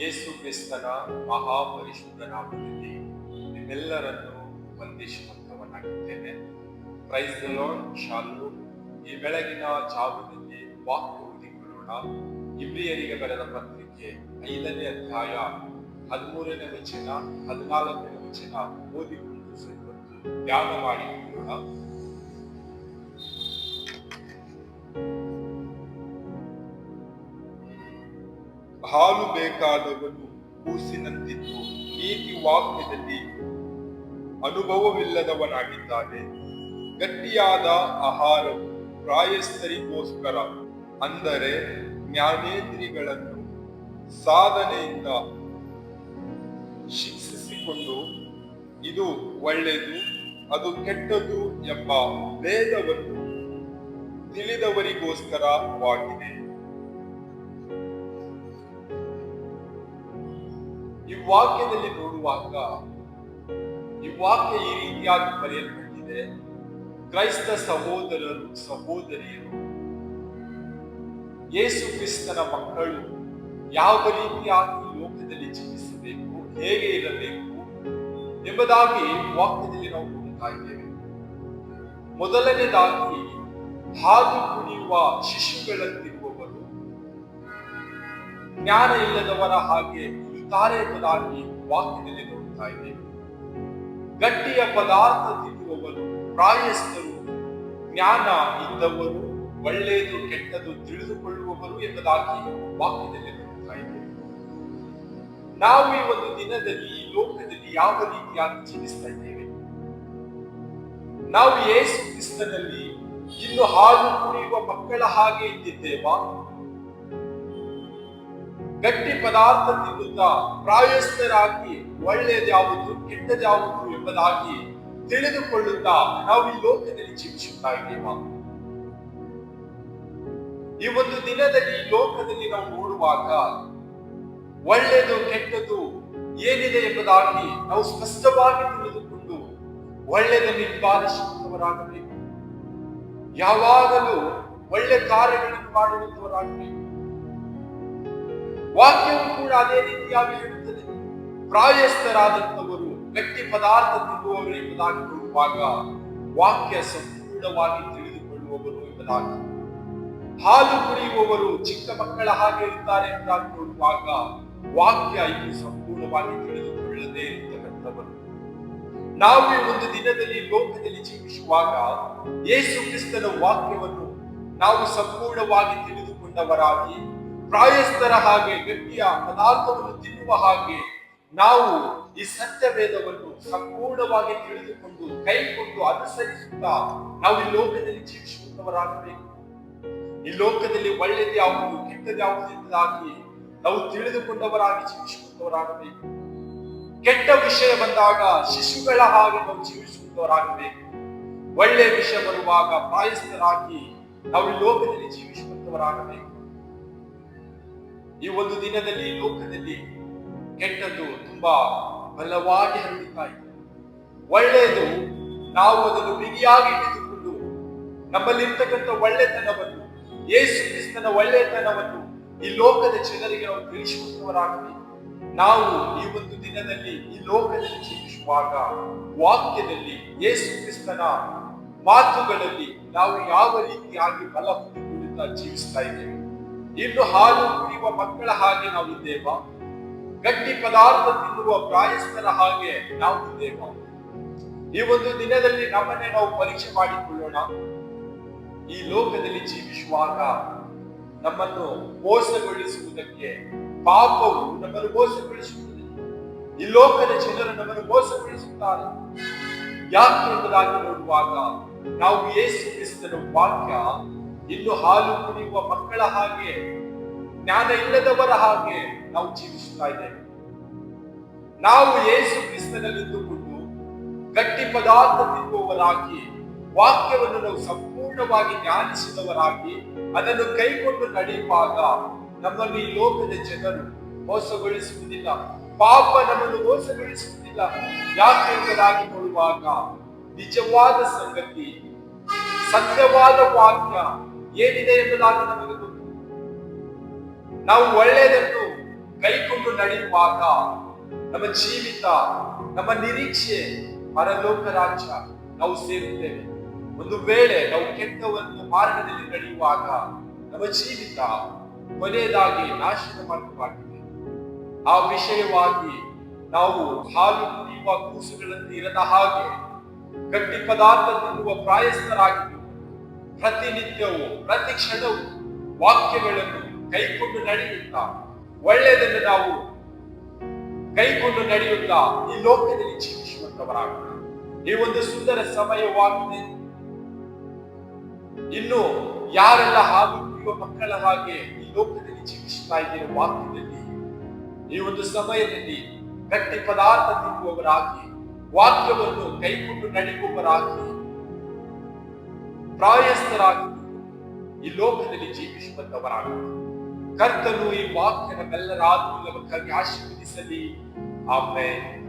ಯೇಸು ಕ್ರಿಸ್ತನ ಮಹಾಪರಿಶುದ್ಧ ನಾಮದಲ್ಲಿ ನಿಮ್ಮೆಲ್ಲರನ್ನು ವಂದಿಸುವಂತವನಾಗಿದ್ದೇನೆ ಪ್ರೈಸ್ ಲಾರ್ಡ್ ಶಾಲು ಈ ಬೆಳಗಿನ ಜಾವದಲ್ಲಿ ವಾಕ್ಯ ಓದಿಕೊಳ್ಳೋಣ. ಇಬ್ರಿಯರಿಗೆ ಬರೆದ ಪತ್ರಿಕೆ ಐದನೇ ಅಧ್ಯಾಯ ಹದಿಮೂರನೇ ವಚನ, ಹದಿನಾಲ್ಕನೇ ವಚನ ಓದಿಕೊಂಡು ಧ್ಯಾನ ಮಾಡಿಕೊಳ್ಳೋಣ ಹಾಲು ಬೇಕಾದವನು ಕೂಸಿನಂತಿದ್ದು ನೀತಿ ವಾಕ್ಯದಲ್ಲಿ ಅನುಭವವಿಲ್ಲದವನಾಗಿದ್ದಾನೆ. ಗಟ್ಟಿಯಾದ ಆಹಾರವು ಪ್ರಾಯಸ್ಥರಿಗೋಸ್ಕರ, ಅಂದರೆ ಜ್ಞಾನೇಂದ್ರಿಗಳನ್ನು ಸಾಧನೆಯಿಂದ ಶಿಕ್ಷಿಸಿಕೊಂಡು, ಇದು ಒಳ್ಳೆಯದು, ಅದು ಕೆಟ್ಟದು ಎಂಬ ಭೇದವನ್ನು ತಿಳಿದವರಿಗೋಸ್ಕರವಾಗಿದೆ. ವಾಕ್ಯದಲ್ಲಿ ನೋಡುವಾಗ ಈ ವಾಕ್ಯ ಈ ರೀತಿಯಾಗಿ ಬರೆಯಲ್ಪಟ್ಟಿದೆ, ಕ್ರೈಸ್ತ ಸಹೋದರರು, ಸಹೋದರಿಯರು, ಯೇಸು ಕ್ರಿಸ್ತನ ಮಕ್ಕಳು ಯಾವ ರೀತಿಯಾಗಿ ಲೋಕದಲ್ಲಿ ಜೀವಿಸಬೇಕು, ಹೇಗೆ ಇರಬೇಕು ಎಂಬುದಾಗಿ ವಾಕ್ಯದಲ್ಲಿ ನಾವು ನೋಡ್ತಾ ಇದ್ದೇವೆ. ಮೊದಲನೇದಾಗಿ ಹಾದು ಕುಣಿಯುವ ಶಿಶುಗಳಂತಿರುವವರು ಜ್ಞಾನ ಇಲ್ಲದವರ ಹಾಗೆ ಇರುತ್ತಾರೆ ಪದಾರ್ಥಿ ವಾಕ್ಯದಲ್ಲಿ ನೋಡ್ತಾ ಇದ್ದೇವೆ. ಗಟ್ಟಿಯ ಪದಾರ್ಥ ತಿನ್ನುವವರು ಪ್ರಾಯಸ್ಥರು ಜ್ಞಾನ ಇದ್ದವರು ಒಳ್ಳೆಯದು ಕೆಟ್ಟದು ತಿಳಿದುಕೊಳ್ಳುವವರು ಎಂಬುದಾಗಿ ವಾಕ್ಯದಲ್ಲಿ ನೋಡ್ತಾ ಇದ್ದೇವೆ. ನಾವು ಈ ಒಂದು ದಿನದಲ್ಲಿ ಲೋಕದಲ್ಲಿ ಯಾವ ರೀತಿಯಾಗಿ ಜೀವಿಸ್ತಾ ಇದ್ದೇವೆ? ನಾವು ಯೇಸು ಕ್ರಿಸ್ತನಲ್ಲಿ ಇನ್ನು ಹಾಲು ಕುಡಿಯುವ ಮಕ್ಕಳ ಹಾಗೆ ಇದ್ದಿದ್ದೇವಾ? ಗಟ್ಟಿ ಪದಾರ್ಥ ತಿನ್ನುತ್ತಾ ಪ್ರಾಯಸ್ಥರಾಗಿ ಒಳ್ಳೆಯದ್ಯಾವುದು, ಕೆಟ್ಟದ್ಯಾವುದು ಎಂಬುದಾಗಿ ತಿಳಿದುಕೊಳ್ಳುತ್ತಾ ನಾವು ಈ ಲೋಕದಲ್ಲಿ ಜೀವಿಸುತ್ತಾ ಇದ್ದೇವ? ಈ ಒಂದು ದಿನದಲ್ಲಿ ಲೋಕದಲ್ಲಿ ನಾವು ನೋಡುವಾಗ ಒಳ್ಳೆಯದು ಕೆಟ್ಟದು ಏನಿದೆ ಎಂಬುದಾಗಿ ನಾವು ಸ್ಪಷ್ಟವಾಗಿ ತಿಳಿದುಕೊಂಡು ಒಳ್ಳೆಯದ ನಿರ್ಧಾರಿಸುವವರಾಗಬೇಕು ಯಾವಾಗಲೂ ಒಳ್ಳೆ ಕಾರ್ಯಗಳನ್ನು ಮಾಡುವಂತವರಾಗಬೇಕು ವಾಕ್ಯವು ಕೂಡ ಅದೇ ರೀತಿಯಾಗಿ ಹೇಳುತ್ತದೆ. ಪ್ರಾಯಸ್ಥರಾದಂಥವರು ಗಟ್ಟಿ ಪದಾರ್ಥ ತಿನ್ನುವವರು ಎಂಬುದಾಗಿ ನೋಡುವಾಗ ವಾಕ್ಯ ಸಂಪೂರ್ಣವಾಗಿ ತಿಳಿದುಕೊಳ್ಳುವವರು ಎಂಬುದಾಗಿ. ಹಾಲು ಕುಡಿಯುವವರು ಚಿಕ್ಕ ಮಕ್ಕಳ ಹಾಗೆ ಇರುತ್ತಾರೆ ಎಂಬುದಾಗಿ ನೋಡುವಾಗ ವಾಕ್ಯ ಇದು ಸಂಪೂರ್ಣವಾಗಿ ತಿಳಿದುಕೊಳ್ಳದೆ ಇರತಕ್ಕಂಥವರು ನಾವು ಒಂದು ದಿನದಲ್ಲಿ ಲೋಕದಲ್ಲಿ ಜೀವಿಸುವಾಗ ಯೇಸು ಕ್ರಿಸ್ತನ ವಾಕ್ಯವನ್ನು ನಾವು ಸಂಪೂರ್ಣವಾಗಿ ತಿಳಿದುಕೊಂಡವರಾಗಿ ಪ್ರಾಯಸ್ಥರ ಹಾಗೆ ಗಟ್ಟಿಯ ಪದಾರ್ಥವನ್ನು ತಿನ್ನುವ ಹಾಗೆ ನಾವು ಈ ಸತ್ಯವೇದವನ್ನು ಸಂಪೂರ್ಣವಾಗಿ ತಿಳಿದುಕೊಂಡು ಕೈಕೊಂಡು ಅನುಸರಿಸುತ್ತಾ ನಾವು ಈ ಲೋಕದಲ್ಲಿ ಜೀವಿಸುವಂತವರಾಗಬೇಕು ಈ ಲೋಕದಲ್ಲಿ ಒಳ್ಳೆಯದು ಯಾವುದು ಕೆಟ್ಟದ್ದು ಯಾವುದು ಎಂಬುದಾಗಿ ನಾವು ತಿಳಿದುಕೊಂಡವರಾಗಿ ಜೀವಿಸುವಂತವರಾಗಬೇಕು ಕೆಟ್ಟ ವಿಷಯ ಬಂದಾಗ ಶಿಶುಗಳ ಹಾಗೆ ನಾವು ಜೀವಿಸುವಂತವರಾಗಬೇಕು ಒಳ್ಳೆಯ ವಿಷಯ ಬರುವಾಗ ಪ್ರಾಯಸ್ಥರಾಗಿ ನಾವು ಈ ಲೋಕದಲ್ಲಿ ಜೀವಿಸುವಂತವರಾಗಬೇಕು ಈ ಒಂದು ದಿನದಲ್ಲಿ ಲೋಕದಲ್ಲಿ ಕೆಟ್ಟದ್ದು ತುಂಬಾ ಬಲವಾಗಿ ಹರಡುತ್ತಾ ಇದೆ. ಒಳ್ಳೆಯದು ನಾವು ಅದನ್ನು ಬಿಗಿಯಾಗಿ ಹಿಡಿದುಕೊಂಡು ನಮ್ಮಲ್ಲಿರ್ತಕ್ಕಂಥ ಒಳ್ಳೆತನವನ್ನು, ಯೇಸು ಕ್ರಿಸ್ತನ ಒಳ್ಳೆತನವನ್ನು ಈ ಲೋಕದ ಜನರಿಗೆ ನಾವು ತಿಳಿಸುವವರಾಗಬೇಕು ನಾವು ಈ ಒಂದು ದಿನದಲ್ಲಿ ಈ ಲೋಕದಲ್ಲಿ ಜೀವಿಸುವಾಗ ವಾಕ್ಯದಲ್ಲಿ ಯೇಸು ಕ್ರಿಸ್ತನ ಮಾತುಗಳಲ್ಲಿ ನಾವು ಯಾವ ರೀತಿಯಾಗಿ ಬಲ ಹೊಂದಿಕೊಳ್ಳುತ್ತಾ ಜೀವಿಸ್ತಾ ಇದ್ದೇವೆ? ಇನ್ನು ಹಾಲು ಕುಡಿಯುವ ಮಕ್ಕಳ ಹಾಗೆ ನಾವು ಇದ್ದೇವಾ. ಗಟ್ಟಿ ಪದಾರ್ಥ ತಿನ್ನುವ ಪ್ರಾಯಸ್ಥರ ಹಾಗೆ ನಾವು ಇದ್ದೇವಾ. ಈ ಒಂದು ದಿನದಲ್ಲಿ ನಮ್ಮನ್ನೇ ನಾವು ಪರೀಕ್ಷೆ ಮಾಡಿಕೊಳ್ಳೋಣ. ಈ ಲೋಕದಲ್ಲಿ ಜೀವಿಸುವಾಗ ನಮ್ಮನ್ನು ಮೋಸಗೊಳಿಸುವುದಕ್ಕೆ, ಪಾಪವು ನಮ್ಮನ್ನು ಮೋಸಗೊಳಿಸುತ್ತದೆ. ಈ ಲೋಕದ ಜನರು ನಮ್ಮನ್ನು ಮೋಸಗೊಳಿಸುತ್ತಾರೆ. ಯಾಕೆ ಎಂಬುದಾಗಿ ನೋಡುವಾಗ ನಾವು ಯೇಸು ಕ್ರಿಸ್ತನ ವಾಕ್ಯ, ಇನ್ನು ಹಾಲು ಕುಡಿಯುವ ಮಕ್ಕಳ ಹಾಗೆ ಜ್ಞಾನ ಇಲ್ಲದವರ ಹಾಗೆ ನಾವು ಜೀವಿಸುತ್ತಾ ಇದ್ದೇವೆ. ನಾವು ಯೇಸು ಕ್ರಿಸ್ತನಲ್ಲಿದ್ದುಕೊಂಡು ಗಟ್ಟಿ ಪದಾರ್ಥ ತಿನ್ನುವವರಾಗಿ, ವಾಕ್ಯವನ್ನು ನಾವು ಸಂಪೂರ್ಣವಾಗಿ ಜ್ಞಾನಿಸಿದವರಾಗಿ, ಅದನ್ನು ಕೈಕೊಂಡು ನಡೆಯುವಾಗ ನಮ್ಮನ್ನು ಲೋಕದ ಜನರು ಮೋಸಗೊಳಿಸುವುದಿಲ್ಲ. ಪಾಪ ನಮ್ಮನ್ನು ಮೋಸಗೊಳಿಸುವುದಿಲ್ಲ. ಯಾಕೆ ಕೊಡುವಾಗ ನಿಜವಾದ ಸಂಗತಿ, ಸತ್ಯವಾದ ವಾಕ್ಯ ಏನಿದೆ ಎಂಬುದಾಗಿ ನಮಗೆ ಗೊತ್ತು. ನಾವು ಒಳ್ಳೆಯದನ್ನು ಕೈಕೊಂಡು ನಡೆಯುವಾಗ ನಮ್ಮ ಜೀವಿತ, ನಮ್ಮ ನಿರೀಕ್ಷೆ ಪರಲೋಕ ರಾಜ್ಯ ನಾವು ಸೇರುತ್ತೇವೆ. ಒಂದು ವೇಳೆ ನಾವು ಕೆಟ್ಟವನ್ನು ಮಾರ್ಗದಲ್ಲಿ ನಡೆಯುವಾಗ ನಮ್ಮ ಜೀವಿತ ಕೊನೆಯದಾಗಿ ನಾಶದ ಮಾರ್ಗವಾಗಿದೆ. ಆ ವಿಷಯವಾಗಿ ನಾವು ಹಾಲು ಕುಡಿಯುವ ಕೂಸುಗಳಂತೆ ಇರದ ಹಾಗೆ ಗಟ್ಟಿ ಪದಾರ್ಥ ತಿನ್ನುವ ಪ್ರಾಯಸ್ಥರಾಗಿದ್ದು ಪ್ರತಿನಿತ್ಯವೂ ಪ್ರತಿ ಕ್ಷಣವೂ ವಾಕ್ಯಗಳನ್ನು ಕೈಕೊಂಡು ನಡೆಯುತ್ತಾ? ಒಳ್ಳೆಯದನ್ನು ನಾವು ಕೈಕೊಂಡು ನಡೆಯುತ್ತಾ? ಈ ಲೋಕದಲ್ಲಿ ಜೀವಿಸುವಂತವರಾಗ ಈ ಒಂದು ಸುಂದರ ಸಮಯವಾಗಿದೆ. ಇನ್ನು ಯಾರೆಲ್ಲ ಹಾಗೂ ಯುವ ಮಕ್ಕಳ ಹಾಗೆ ಈ ಲೋಕದಲ್ಲಿ ಜೀವಿಸ್ತಾ ಇದ್ದೀರ ವಾಕ್ಯದಲ್ಲಿ ಈ ಒಂದು ಸಮಯದಲ್ಲಿ ಗಟ್ಟಿ ಪದಾರ್ಥ ತಿನ್ನುವವರಾಗಿ, ವಾಕ್ಯವನ್ನು ಕೈಕೊಂಡು ನಡೆಯುವವರಾಗಿ, ಪ್ರಾಯಸ್ಥರಾಗಿ ಈ ಲೋಕದಲ್ಲಿ ಜೀವಿಸುವಂತವರಾಗ ಕರ್ತನು ಈ ವಾಕ್ಯ ನಮ್ಮೆಲ್ಲರ ಆತ್ಮೀಯವಾಗಿ ಆಶೀರ್ವದಿಸಲಿ ಆಮೇಲೆ